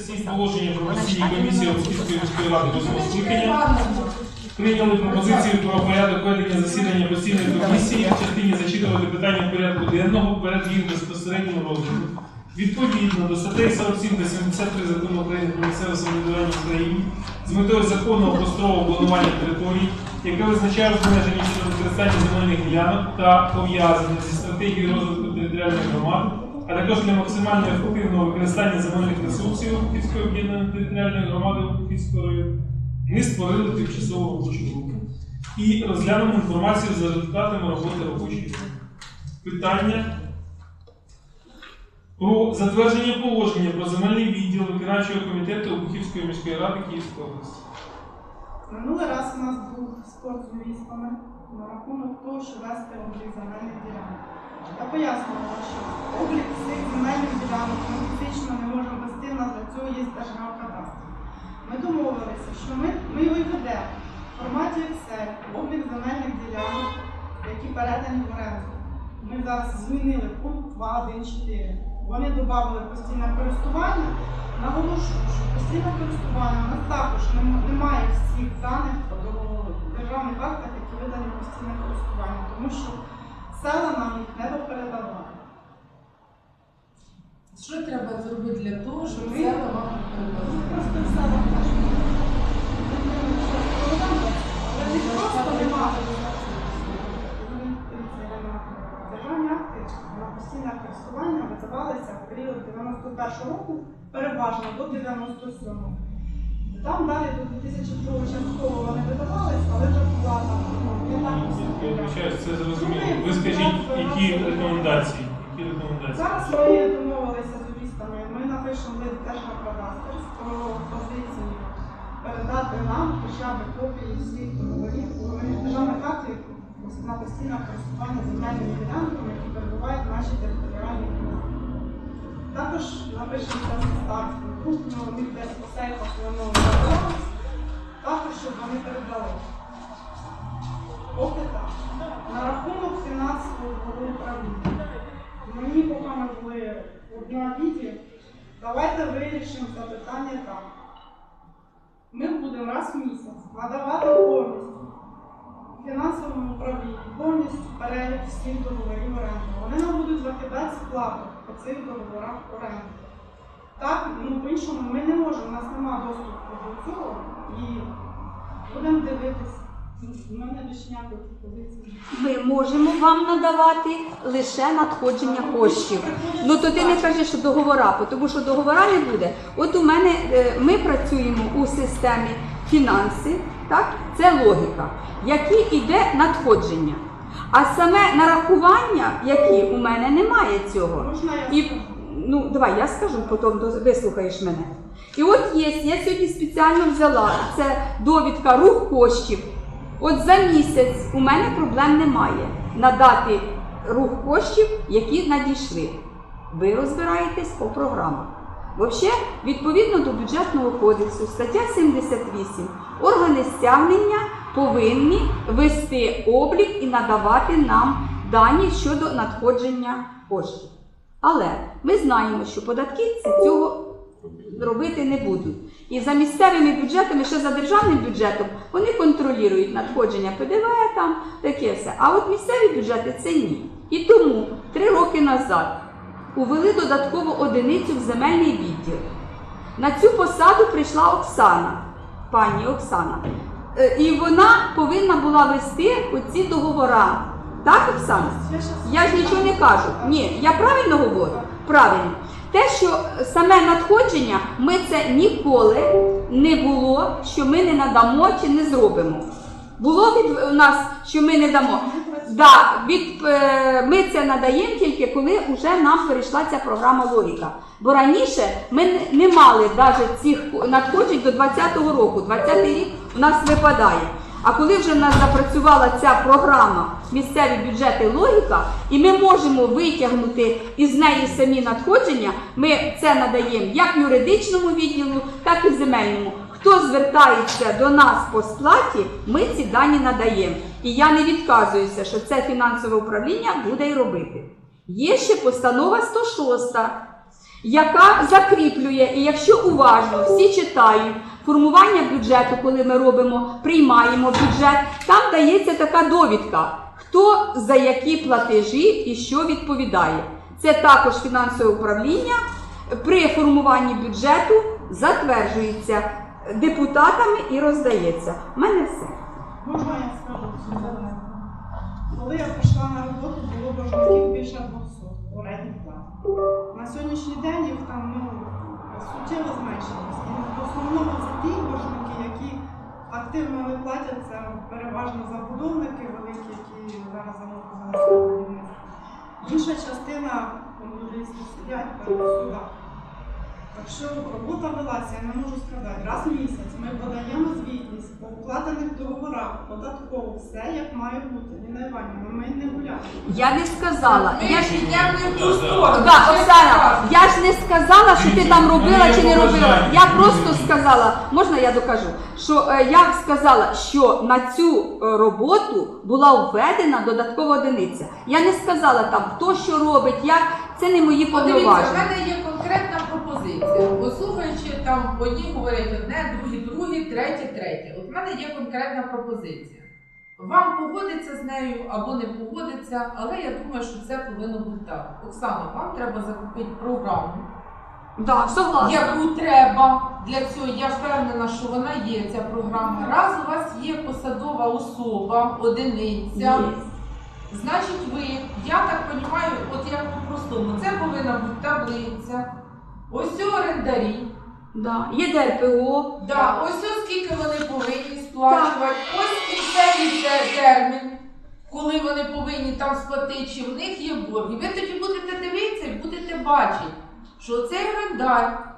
Сім положення про постійні комісії Олексійської міської ради восьмого скликання. Прийняли пропозицію про порядок ведення засідання постійної комісії в частині зачитувати питання порядку денного перед їх безпосереднім розглядом. Відповідно до статей 47 та 73 закону України про місцеве самоврядування в Україні з метою законного просторового планування територій, яке визначає обмеження щодо використання земельних ділянок та пов'язане зі стратегією розвитку територіальної громади, а також для максимально ефективного використання земельних ресурсів Київської об'єднаної територіальної громади Київського району, ми створили тимчасову робочу групу і розглянемо інформацію за результатами роботи робочої групи. Питання про затвердження положення про земельний відділ виконавчого комітету Обухівської міської ради Київської області. Минулий раз у нас був спор з юристами на рахунок того, що вести облік земельних ділянок. Пояснювала, що облік цих земельних ділянок ми фізично не можемо вести, у нас для цього є держгеокадастр. Ми домовилися, що ми, ми його в форматі Excel, облік земельних ділянок, які передані в оренду. Ми зараз змінили пункт 2.1.4. Вони додали постійне користування. Наголошую, що постійне користування у нас також немає всіх даних по договору- державних актах, які видані постійне користування, тому що села нам їх не допередавали. Що треба зробити для того, щоб Ми- це вам Ну, передали? Просто все покажемо. Але не просто немає. Державні акти на постійне користування видавалися в період 91 року, переважно до 97-го. Там далі до 2002 частково вони видавалися, це зрозуміло. Ви скажіть, які рекомендації? Які рекомендації? Зараз ми домовилися з юристами, ми напишемо лист Держгеокадастр позицію передати нам хоча б копії всіх договорів, державних актів на постійне користування земельними ділянками, які перебувають в нашій територіальній громаді. Також напишемо в листах групно, десь по сейфах воно також щоб вони передали. Так. На рахунок фінансового управління. Мені поки були одна віді, давайте вирішимо це питання так. Ми будемо раз в місяць надавати повністю фінансовому управлінню, повністю перелік всіх договорів оренди. Вони нам будуть закидати сплату по цих договорах оренди. Так, ну по-іншому ми не можемо, у нас немає доступу до цього і будемо дивитися. У мене більше ніякої пропозиції. Ми можемо вам надавати лише надходження коштів. Ну то ти не кажеш, що договора, тому що договора не буде. От у мене е, ми працюємо у системі фінанси, так? Це логіка, які йде надходження. А саме нарахування, які у мене немає цього. Можна я І ну давай я скажу, потім вислухаєш мене. І от є, я сьогодні спеціально взяла це довідка рух коштів. От за місяць у мене проблем немає надати рух коштів, які надійшли. Ви розбираєтесь по програмах. Взагалі, відповідно до бюджетного кодексу, стаття 78, органи стягнення повинні вести облік і надавати нам дані щодо надходження коштів. Але ми знаємо, що податківці цього робити не будуть. І за місцевими бюджетами, ще за державним бюджетом, вони контролюють надходження ПДВ, там таке все. А от місцеві бюджети це ні. І тому три роки назад увели додаткову одиницю в земельний відділ. На цю посаду прийшла Оксана, пані Оксана. Е, І вона повинна була вести оці договора. Так, Оксана? Я ж нічого не кажу. Ні, я правильно говорю? Правильно. Те, що саме надходження, ми це ніколи не було, що ми не надамо чи не зробимо. Було від нас, що ми не дамо. Да, від, е, ми це надаємо тільки коли вже нам перейшла ця програма логіка. Бо раніше ми не, мали навіть цих надходжень до 2020 року. 20 рік у нас випадає. А коли вже в нас запрацювала ця програма місцеві бюджети логіка, і ми можемо витягнути із неї самі надходження, ми це надаємо як юридичному відділу, так і земельному. Хто звертається до нас по сплаті, ми ці дані надаємо. І я не відказуюся, що це фінансове управління буде й робити. Є ще постанова 106, яка закріплює, і якщо уважно всі читають формування бюджету, коли ми робимо, приймаємо бюджет, там дається така довідка, хто за які платежі і що відповідає. Це також фінансове управління при формуванні бюджету затверджується депутатами і роздається. У мене все. Можна я скажу Сюзанна? Коли я прийшла на роботу, було боржників більше 200 орендних плат. На сьогоднішній день їх там ну, суттєво зменшилось. І в основному це ті боржники, які активно не платять, це переважно забудовники великі, які зараз замовляють за будівництво. Інша частина сидять перед судах. Так що робота велася, я не можу сказати. Раз в місяць ми подаємо звітність по укладених договорах, податково, все як має бути. Ніна Іванівна, ми не гуляємо. Я не сказала. Я ж йдемо не в ту сторону. Да, Оксана, я ж не сказала, що ти там робила чи не робила. Я просто сказала, можна я докажу, що е, я сказала, що на цю е, роботу була введена додаткова одиниця. Я не сказала там, хто що робить, як це не мої Подивіться, в повноваження. мене є конкретна пропозиція. Послухаючи там, одні говорять одне, другі, другі, третє, третє. От в мене є конкретна пропозиція. Вам погодиться з нею або не погодиться, але я думаю, що це повинно бути так. Оксана, вам треба закупити програму, Да, согласна. яку треба для цього. Я впевнена, що вона є, ця програма. Раз у вас є посадова особа, одиниця. Є. Значить, ви, я так розумію, от як по-простому, це повинна бути таблиця. Ось ці орендарі. Да. Є ДРПО. Да, ось ось скільки вони повинні сплачувати. Ось кінцевий те- термін, коли вони повинні там сплатити, чи в них є борг. І ви тоді будете дивитися і будете бачити, що цей орендар,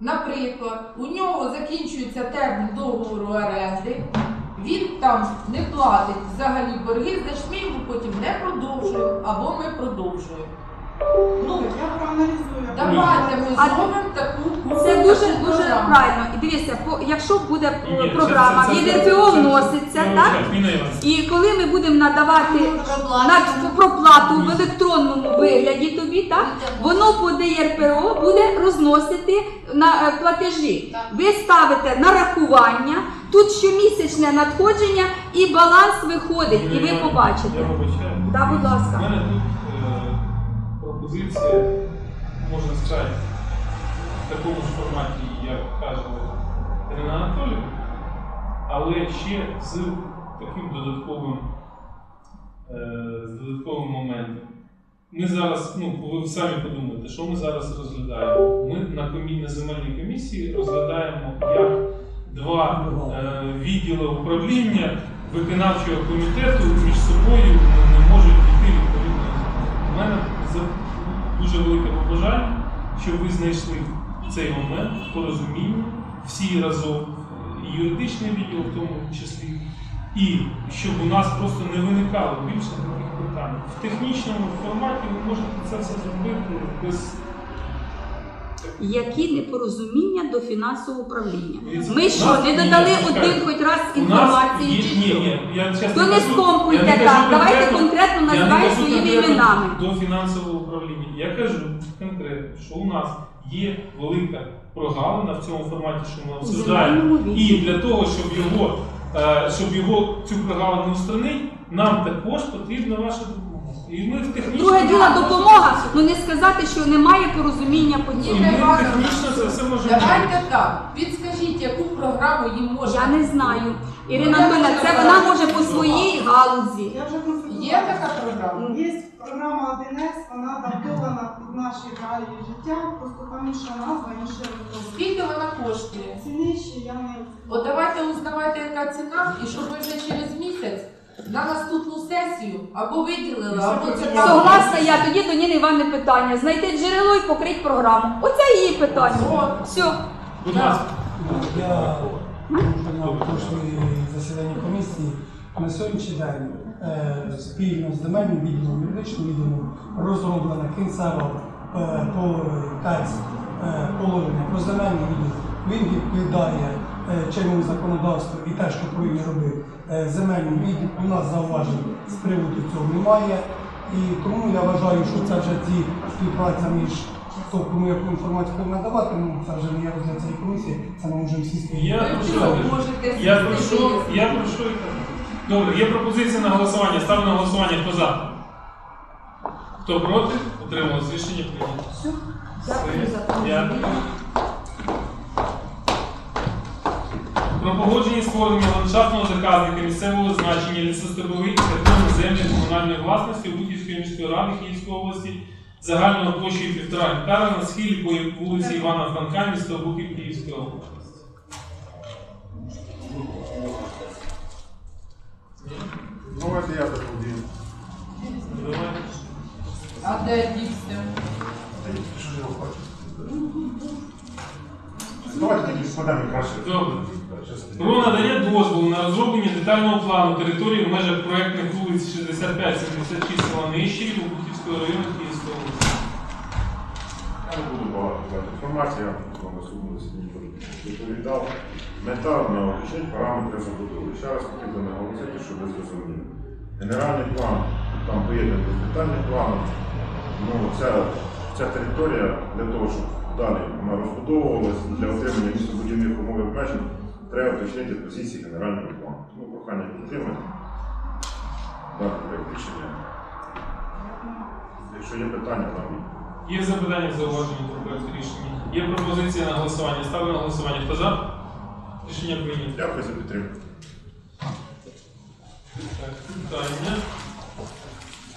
наприклад, у нього закінчується термін договору оренди. Він там не платить взагалі борги, значить ми йому потім не продовжуємо або ми продовжуємо. Ну, Я проаналізую. давайте ми А зробимо таку Це дуже таку дуже програму. правильно. І дивіться, по- якщо буде е, Ні, ні, це- програма, це- в це- ЄДРПО це- вноситься, так? Ніна Іванівна. І коли ми будемо надавати на проплату в електронному вигляді тобі, так воно по ДРПО буде розносити на е, платежі. Ви ставите нарахування, тут щомісячне надходження і баланс виходить, і ви Я побачите. вибачаю. Да, будь У ласка. мене тут пропозиція, можна сказати, в такому ж форматі, як каже Ірина Анатолійовна, але ще з таким додатковим, е, з додатковим моментом. Ми зараз, ну, ви самі подумайте, що ми зараз розглядаємо. Ми на, комі... на земельній комісії розглядаємо, як два е, відділи управління виконавчого комітету між собою не, можуть йти відповідно. У мене дуже велике побажання, щоб ви знайшли цей момент порозуміння всі разом, і юридичний відділ в тому числі, і щоб у нас просто не виникало більше таких питань. В технічному форматі ви можете це все зробити без. Які непорозуміння до фінансового управління? Ми що, не додали один хоч раз інформації? чи ні, що? То не скомпуйте так, давайте конкретно називайте своїми іменами. До фінансового управління. Я кажу конкретно, що у нас є велика прогалина в цьому форматі, що ми обсуждаємо. І для того, щоб його, е, щоб його цю прогалину устранити, нам також потрібна ваша допомога. І ми в Друге діло допомога, ну не сказати, що немає порозуміння по ми технічно це все можемо. Давайте так. Підскажіть, яку програму їм можна. Я не знаю. Ірина Анатольовна, це вона може по своїй галузі. Я вже. Є така програма? Є програма 1С, вона адаптована під наші реалії життя, просто там інша назва, інше розробки. Скільки вона коштує? Цінніші я не От давайте узнавайте, яка ціна, і щоб ви вже через місяць на наступну сесію або виділили, або це. Согласна я, тоді до Ніни Івановни питання. Знайти джерело і покрити програму. Оце її питання. Все. Будь ласка. Я на прошлій засіданні комісії на сьогоднішній день е, спільно з земельним відділом, юридичним відділом розроблена кінцева е, е, положення про земельний відділ. Він відповідає е, чинному законодавству і те, що повинні робити е, земельний відділ. У нас зауважень з приводу цього немає. І тому я вважаю, що це вже ці співпраця між хто кому яку інформацію буде надавати, ну це вже не є розгляд цієї комісії, це ми можемо. Я всі що? Я сісти про що? вияснити. Я про що і кажу. Добре, є пропозиція на голосування. Ставлю на голосування. Хто за? Хто проти? Утрималось. Рішення прийнято. Все. Дякую за Дякую. Про погодження створення ландшафтного заказника місцевого значення лісостепових та територіальних землі комунальної власності Бутівської міської ради Київської області загальною площею півтора гектара на схилі по вулиці Івана Франка, місто Буків Київської області. Давайте я доповім. Давайте. А де дійсно? Давайте тоді складемо краще. Добре. Про надання дозволу на розроблення детального плану території в межах проектних вулиць 65-76 села Нищері Бухівського району Київської області. Я не буду багато інформації, я вам судному сьогодні доповідав. Мета на уточнити параметри забудови. Ще раз хотів би наголосити, щоб ви зрозуміли. Генеральний план, там поєднаний з детальним планом, ну, ця, ця територія для того, щоб далі вона розбудовувалася, для отримання містобудівних умов і обмежень, треба уточнити позиції генерального плану. Тому прохання підтримати дати проєкт рішення. Якщо є питання, там Є запитання, зауваження до проекту рішення. Є пропозиція на голосування. Ставлю на голосування. Хто за? Рішення прийнято. дякую за підтримку. Так, питання.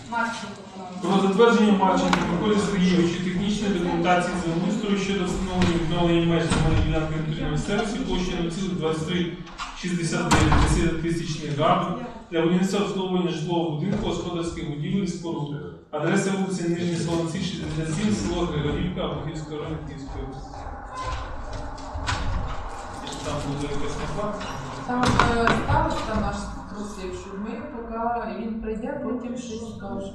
Марченко. Про затвердження Марченка Миколі Сергійовичу технічної документації землеустрою щодо встановлення відновлення меж земельної ділянки територіальної місцевості площею 0,2369 тисячних га для будівництва обслуговування житлового будинку, господарських будівель і споруд. Адреса вулиці Нижні Солонці, 67, село Григорівка, Абухівського району Київської області. Там буде якась накладка. Там е, староста наш просив, щоб ми поки він прийде, потім щось скаже.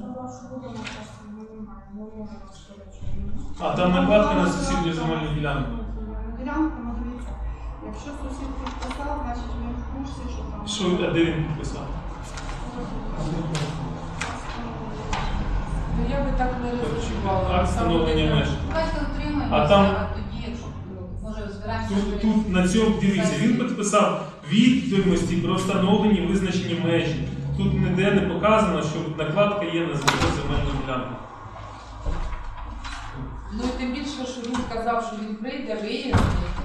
А там накладка на сусідню земельну ділянку. Ділянку, ну дивіться, якщо сусід підписав, значить він в курсі, що там. Що, а де він підписав? Ну я би так не розчувала. Акт встановлення меж. Давайте утримаємося, А там- а тоді, якщо ну, може розбираємося. Тут, тут на цьому дивіться, він підписав відомості про встановлені визначені межі. Тут ніде не показано, що накладка є на землю земельну ділянку. Ну і тим більше, що він сказав, що він прийде, і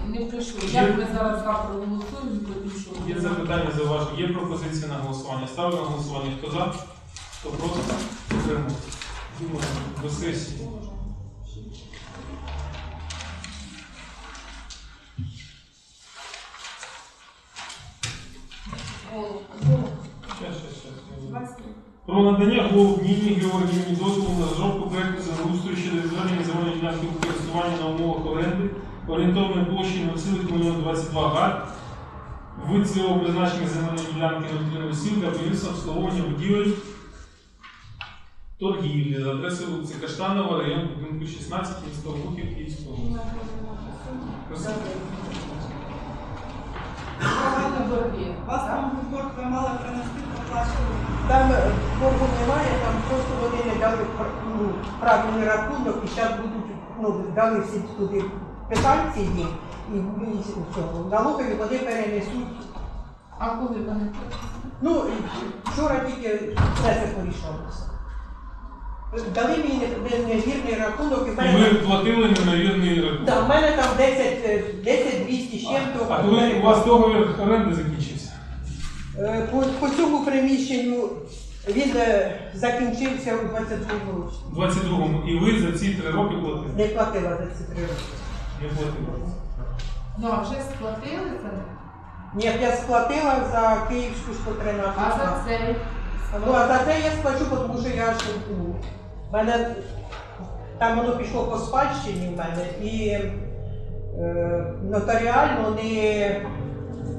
не прийшов. Як ми зараз завтра голосуємо, і потім що? Є запитання зауваження, є пропозиція на голосування. Ставлю на голосування. Хто за? Хто проти? Підтримує. Думаю, до сесії. Щас, щас, щас. Про надання голуб Ніні Георгіївні дозволу на розробку проекту землеустрою щодо відведення земельної ділянки у користування на умовах оренди орієнтовної площі 0,22 га в цілому призначення земельної ділянки на для будівництва обслуговування будівель торгівлі за адресою вулиці Каштанова, район будинку 16, місто Бухів, Київського. Красиво. Борги. Вас там в борг ви мали принести проплачувати. Там е, боргу немає, там просто вони не дали ну, правильний рахунок і зараз будуть, ну, дали всі туди питанці їм, і і цього, налогові вони перенесуть. А коли вони? Ну, вчора тільки все це порішалося. Дали мені не- не- невірний рахунок і в І мене, ви платили немовірний рахунок. да, в мене там 10, е, 10 200 з чим-то. А коли у вас договір оренди закінчився? Е, По, по цьому приміщенню він е, закінчився у 22 році. У 22-му. І ви за ці три роки платили? Не платила за ці три роки. Не платили. Ну, а вже сплатили це? Ні, я сплатила за Київську 113. А за цей? Ну, а за це я сплачу, тому що я ж ну, в мене там воно пішло по спадщині в мене і нотаріально не,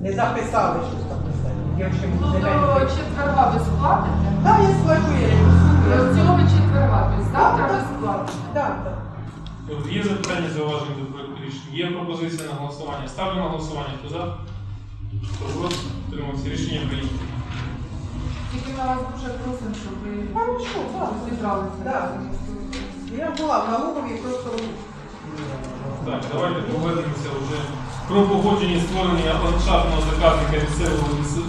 не записали щось там. на себе. Ну, до четверга ви сплатите? Так, я сплачу, я До не цього четверга, тобто завтра ви сплатите? Так, так. Є запитання зауваження до проекту рішення? Є пропозиція на голосування. Ставлю на голосування. Хто за? Хто проти? Утримався. Рішення прийнято. Тільки ми вас дуже просимо, щоб ви Хорошо, так. зібралися. Так. Я була в налогові, просто Так, давайте повернемося вже про погодження створення ландшафтного заказника місцевого лісу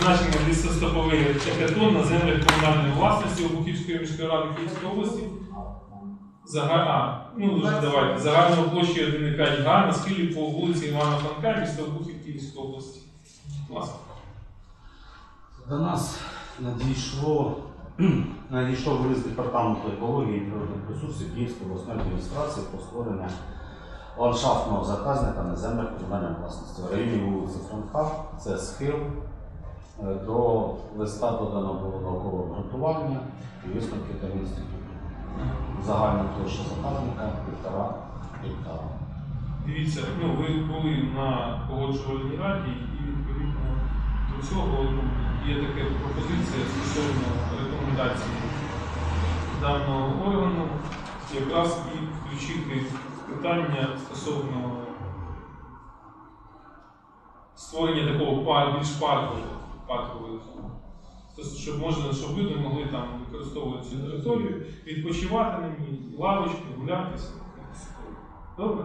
значення лісостеповий екатон на землях комунальної власності Обухівської міської ради Київської області. Зага... А, ну вже давайте. Загальною площею 1,5 га на схилі по вулиці Івана Франка, місто Обухів Київської області. Ласка. До нас надійшло надійшов лист департаменту екології і природних ресурсів Київської обласної адміністрації про створення ландшафтного заказника на землях комунальної власності в районі вулиці Франка. Це схил. Е, До листа додано було наукове обґрунтування і висновки та інституту. Загальна площа заказника півтора гектара. Дивіться, ну ви були на погоджувальній раді і відповідно до цього є така пропозиція стосовно рекомендацій даного органу, якраз і включити питання стосовно створення такого більш паркового паркової. Тобто, щоб щоб люди могли там використовувати цю територію, відпочивати на ній, лавочки, гулятися. Добре?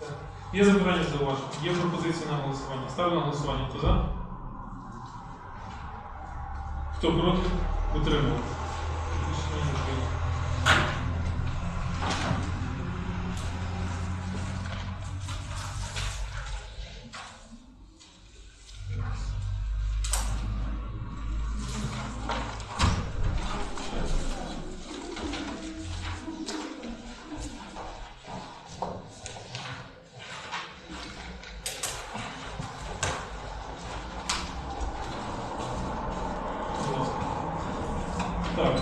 Так. Є запитання зауваження? Є пропозиції на голосування. Ставлю на голосування. Хто за? Хто проти? Утримав. Так.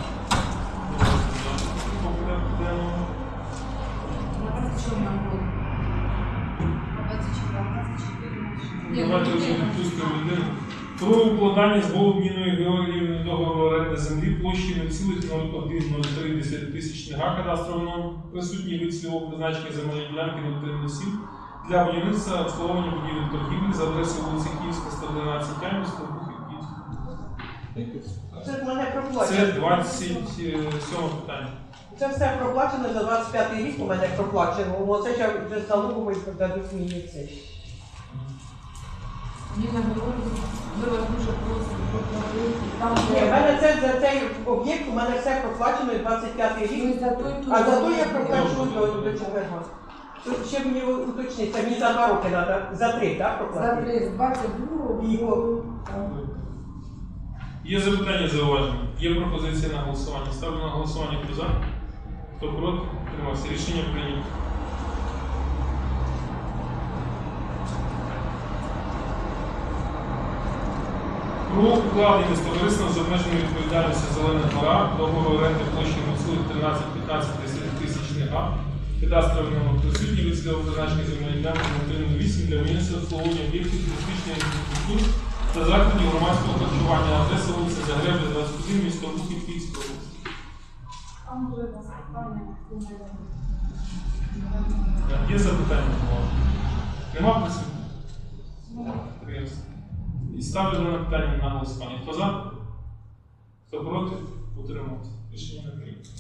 Давайте відпустимо людину. Про укладання з Голубніною Георгіївною договору оренди землі площі 0,0103 тисячних га кадастрового присутній вид цільового призначення земельної ділянки 037 для будівництва обслуговування будівель торгівлі за адресою вулиці Київська, 112 А. Це в мене Це 27 питання. Це все проплачено за 25 рік у мене проплачено. Оце ще вже з налогової дадуть мені це. Ніна ми вас дуже просимо в мене це за цей об'єкт у мене все проплачено і 25 рік. ми за. А зато я проплачу до, до чого. Тут ще мені уточнити, це мені за два роки треба, за три, так, За три, з 22 І по- Є запитання, зауваження? Є пропозиція на голосування. Ставлю на голосування. Хто за? Хто проти? Тримався. Рішення прийнято. Про укладення з товариством з обмеженою відповідальністю Зелена гора договору оренди площі 0,13-15 тисячних га. Кадастровий номер присутній від слова призначення земельної ділянки на 8 для будівництва обслуговування об'єктів туристичної інфраструктури та закладів громадського харчування. Адреса вулиця Загребля, 27, місто Бухів, Київська. Там були запитання. Є запитання у вас? Нема присутніх? І ставлю на питання на голосування. Хто за? Хто проти? Утримався. Рішення не прийнято.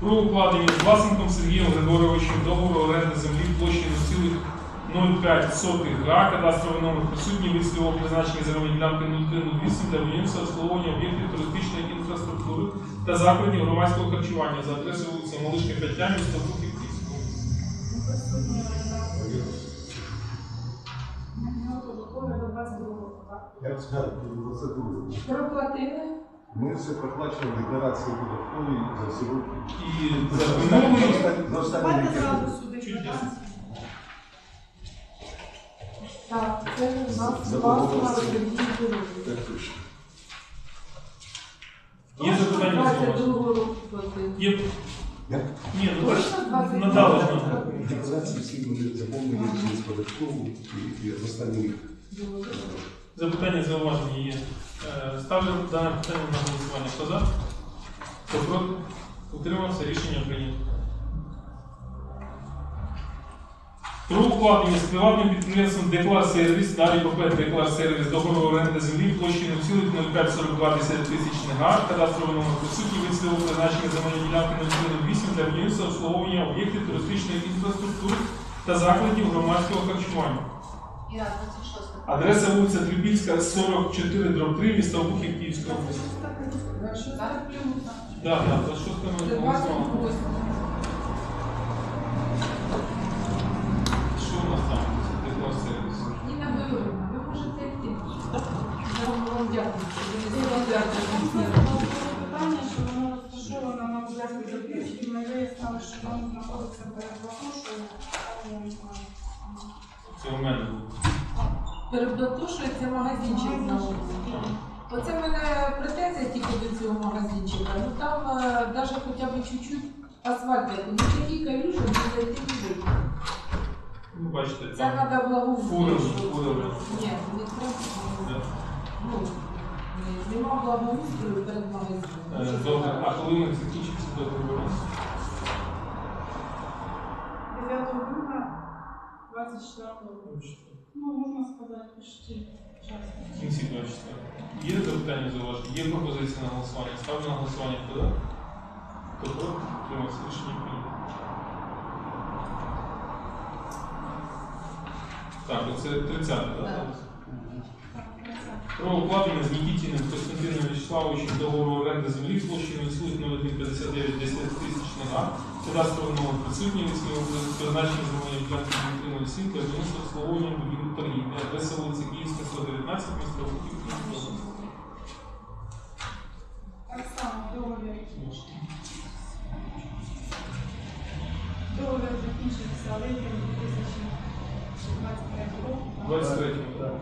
Про укладення з власником Сергієм Григоровичем договору оренди землі площею 0,5 0,5 га кадастровий номер присутній вид слівого призначення земельної ділянки 0,08 для будівництва обслуговування об'єктів туристичної інфраструктури та закладів громадського харчування за адресою вулиця Малишка 5, міста Бухівківського. Я скажу, процедуру. Проплатили? Ми все проплачували декларації податкової за сьогодні. І за минулий... Давайте зразу сюди. Так, це у нас власна Так точно. Є запитання з вас? 22 року платили. Є. Як? Ні, ну так Точно 22 надали ж року нам. Декларації всі були заповнені через податкову і, і за останній рік. Запитання, зауваження є. Е, Ставлю дане питання на голосування. Хто за? Хто проти? Утримався, рішення прийнято. Про укладення з приватним підприємством Деклар Сервіс, далі ПП Деклар Сервіс, договору оренди землі площею 0,0542 тисячних га, кадастровий номер присутній від свого призначення земельної ділянки 008 для будівництва обслуговування об'єктів туристичної інфраструктури та закладів громадського харчування. 26. Адреса вулиця Трипільська, 44, дроб 3, місто Обухів, Київська область. Що зараз плюнута? Так, так, за що там Це 28. Що у нас там? Це Деклар Сервіс. Ніна Георгіївна, ви можете йти. Я вам дякую, що ви не зробили. Питання, що воно розташоване на взятку запічки, ми вияснили, що воно знаходиться перед Латушою. Це у мене було. Перед магазинчик на вулиці. Оце в мене претензія тільки до цього магазинчика. Ну там навіть хоча б чуть-чуть асфальт, як не такі калюжі, не зайти не вийти. Ну, бачите, Це там треба фури, фури. Ні, не треба. Да. Ну, нема благоустрою перед магазином. Добре, а коли ми закінчиться договір? 9 грудня 24 року. Ну, можна сказати, почти час. В кінці 24. Є запитання зауваження? Є пропозиція на голосування? Ставлю на голосування хто за? Хто проти? Утримався рішення прийнято. Так, оце 30, так? Так. Про укладення з Нікітіним Костянтином Вячеславовичем договору оренди землі площею 0,0159 тисячних га. Кадастровий номер присутній від свого призначення земельної ділянки Дмитрина Сім для будівництва обслуговування будівель торгівлі. Адреса вулиця Київська, 119, місто Бухів, Київська область. Так само договір. Договір закінчився липень 2023 року. 23-му, так.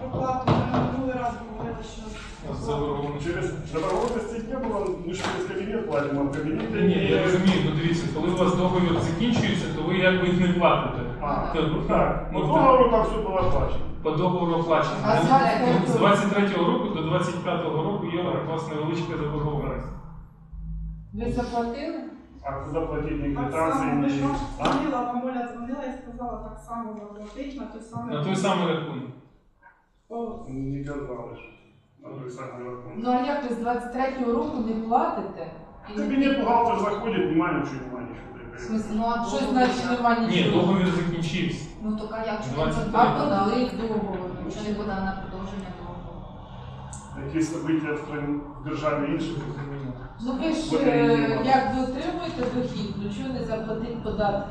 Проплату ми минулий раз говорили, що У нас заборгованість. Через заборгованности не было, мы же через кабинет платим, а в кабинете... Ні, я розумію, ну дивіться, коли у вас договір то ви їх не платите. А, так, ну ну, договору там все было оплачено. По договору оплачено. А з 23-го? З 23-го року до 25-го року є у вас невеличка заборгованість. Ви заплатили? А куда платить не так само, ми ж не... вам А? дзвонила, і сказала так само заплатить на той самий. На той самий рахунок. О, Не казалось. На той самый рахунок. Ну а як ви з 23-го року не платите? В кабинет бухгалтер заходит, внимание, ничего, внимание, что В смысле, ну а Що договор значить я- нема Ні, нічого? договір закінчився. Ну так а як 23. А коли договор? Нічого не буде на продовження договору. Какие события в стране, в державе інших, Ну ви ж Вот е, і як ви отримуєте дохід, ну чого не заплатити податки?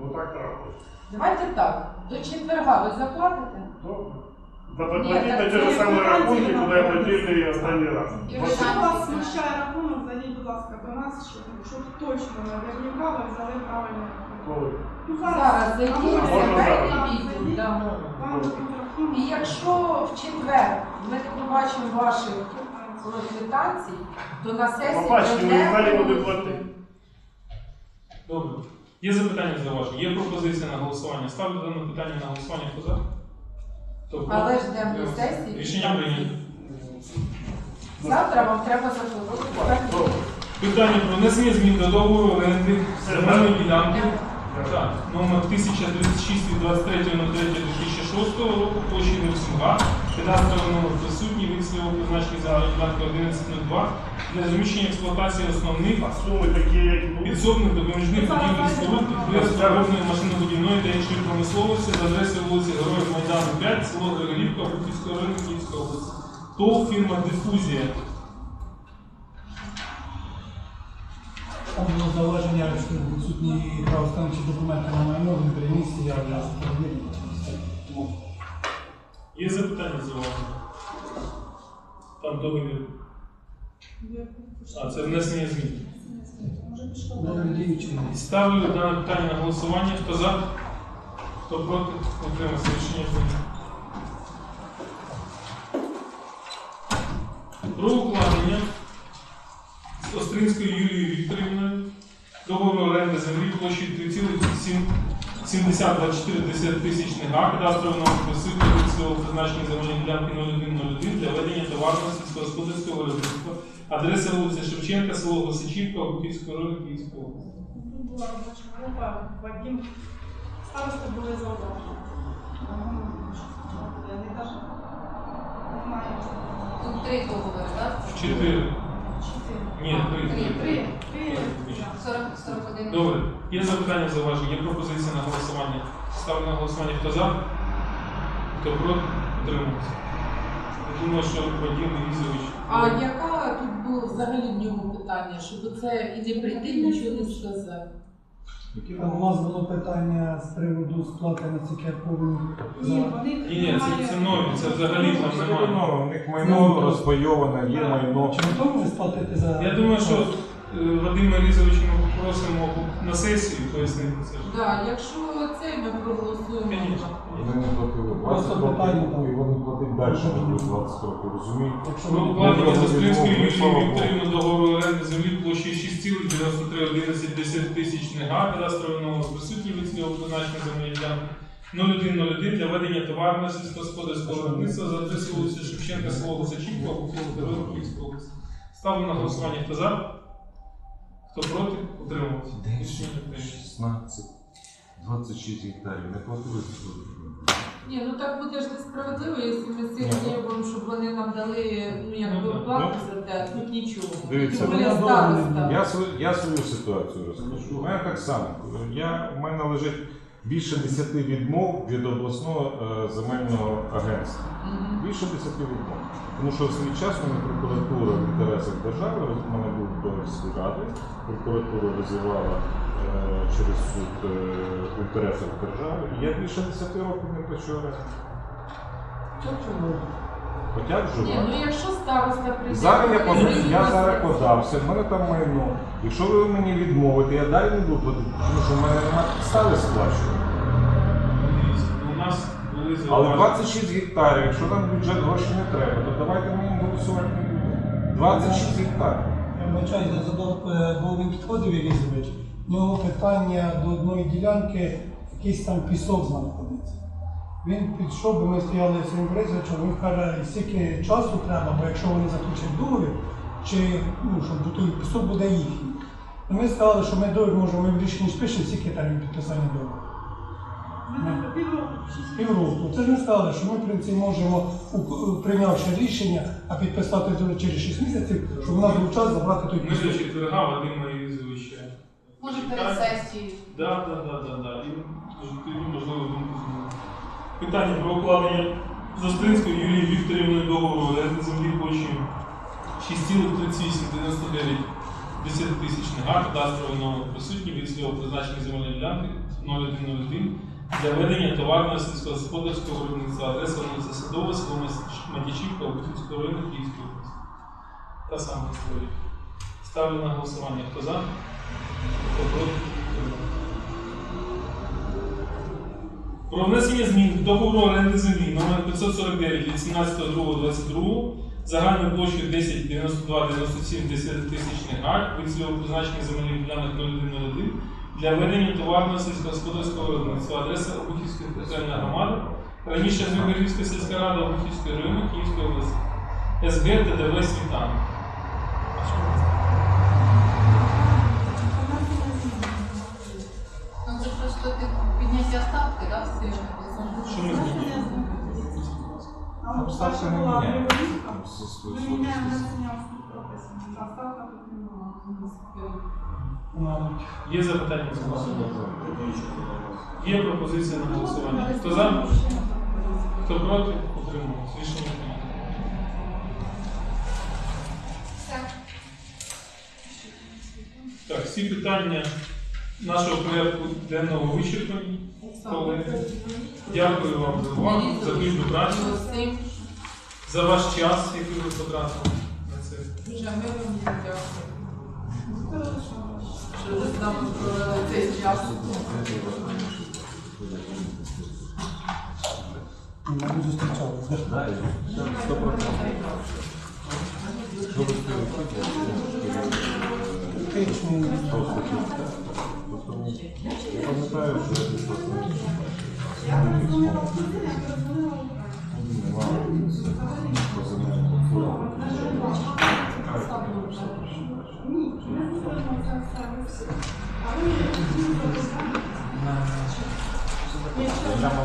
ну так трапилось. Давайте так, до четверга ви заплатите? Добре. Да Ні, на те же це самые рахунки, куда буде. платили останній раз. Якщо вас смущає рахунок, зайдіть, будь ласка, до нас, щоб, щоб точно наверняка ви взяли правильний рахунок. Коли? Ну, Зараз зайдіть, можна відділ. да. Вам рахунок. І якщо в четвер ми не побачимо ваших квитанцій, то на сесії Побачите, ми не знали, куди платити. Добре. Є запитання зауваження? Є пропозиція на голосування. Ставлю дане питання на голосування. Хто за? Хто? Але ж йдемо до сесії. Рішення прийнято. Завтра вам треба заплатити. Добре. Питання про внесення змін до договору оренди земельної ділянки. Так, номер 1036 від 23.03.2006 року, площі 08 га, кадастровий номер присутній, від свого за ділянки 1102 для розміщення експлуатації основних суми такі, були? підсобних допоміжних будівель споруд підприємств виробної машинобудівної та іншої промисловості за адресою вулиці Героїв Майдану 5, село Григорівка, Бухівського району Київської області. ТОВ фірма Дифузія. Там було зауваження, що відсутні правостановчі документи на майно, він переніс, я вже. Є запитання за вами? Пан договір. А, це внесення змін. Ставлю дане питання на голосування. Хто за? Хто проти? Отримався рішення прийнято. Про укладення з Остринською Юлією Вікторівною договору оренди землі площі 3,7 7024 тисяч га кадастрового посипу сільського призначення земельної ділянки 0101 для ведення товарного сільськогосподарського виробництва. Адреса вулиця Шевченка, село Лисичівка, Гуківського району Київського. області. Була робоча група, Вадим, староста були зауважені. Я. Тут три договори, так? Чотири. Ні, три. Три, три. три, три. 40, 41. Добре. Є запитання, зауваження, є пропозиція на голосування. Ставлю на голосування. Хто за? Хто проти? утримався. Я думаю, що Вадим Ізович. А яка тут було взагалі в нього питання, щоб це і не прийти, нічого не сказати? У вас було питання з приводу сплати на ці повинні Ні, вони Ні, ні, це, це нові, це взагалі там немає. Майно, у них майно розпайоване, є майно. Чи готові ви сплатити за Я думаю, що е, Вадима Різовича ми попросимо на сесію пояснити це. Да, якщо це ми проголосуємо. Вони не платили Просто 20 питання років, і вони платять далі, ніж 20 років, розумієте? якщо Про ви укладення з Остринською Слава Юлією Богу. Вікторівною договору оренди землі площею 6,9311 10 тисячних га, кадастровий номер присутній від цього призначення земельної ділянки 0101 для ведення товарного сільськогосподарського виробництва за адресою вулиці Шевченка, село Лисачівка, Київської Київської області. Ставлю на голосування. Хто за? Хто проти? Рішення прийнято. 16, 26 гектарів, не платили за Ні, ну так буде ж несправедливо, якщо ми цим требуємо, щоб вони нам дали ну, якби Ну, оплату за те, а тут нічого. Дивіться, Тим ну, староста. Я свою, я свою ситуацію розкажу. У мене так само. Я, у мене лежить більше 10 відмов від обласного е, земельного агентства. Більше 10 відмов. Тому що в свій час мене прокуратура в інтересах держави, у мене був договір ради, прокуратура розвивала е, через суд е, в інтересах держави. І я більше 10 років не плачу оренду. Хоча б Ні, жива. ну якщо староста прийде, Зараз я, подав, я зараз подався, в мене там майно. Якщо ви мені відмовите, я далі не буду платити, тому що в мене немає підстави сплачувати. У нас були Але зауваження. 26 гектарів, якщо нам бюджет гроші не треба, то давайте ми їм голосувати не будемо. 26 гектарів. Я вибачаю, я задав, е, бо підходив Єрізович, в нього питання до одної ділянки, якийсь там пісок знаходиться. Він підійшов, бо ми стояли з своїм Борисовичем, він каже, скільки часу треба, бо якщо вони заключать договір, чи ну, щоб той пісок буде їхній. Ну, Ми сказали, що ми договір можемо, ми в рішенні ж пишемо, скільки термін підписання договору. Ми півроку. Це ж ми сказали, що ми в принципі можемо, прийнявши рішення, а підписати договір через 6 місяців, щоб у нас був час забрати той Ми пісок. до четверга Вадима Ізовича. Може перед сесією. Так, так, так, так, так. І тоді можливо думку змінити. Питання про укладення з Остринською Юлією Вікторівною договору оренди землі площею 6,3899 10 тисячних га, кадастровий номер присутній від свого призначення земельної ділянки 0101 для ведення товарного сільськогосподарського виробництва адреса вулиця Садова, село Матічівка, Бутівського району Київської області. Та сама історія. Ставлю на голосування. Хто за? Хто проти? Про внесення змін до договору оренди землі номер 549 від 17.02.22 загальною площею 10 92 97 10 тисячних га від цільового призначення земельних ділянок 0101 для ведення товарного сільськогосподарського виробництва. Адреса Обухівської територіальної громади. Раніше Звігорівська сільська рада Обухівської району Київської області. СГ ТДВ Світан. Ну це просто підняття ставки? Що ми змінюємо? Там міняє. Ставка не. Мабуть. Є запитання з? Є пропозиція на голосування. Хто за? Хто проти? Утримується. Рішення прийнято. Так, всі питання нашого порядку денного вичерпані. Колеги. Дякую вам за увагу, за плідну працю, за ваш час, який ви потратили на це. дуже ми вам дякуємо, що ви з нами провели цей час. Ми зустрічалися. да? Тому я пам'ятаю, що я десь Thank.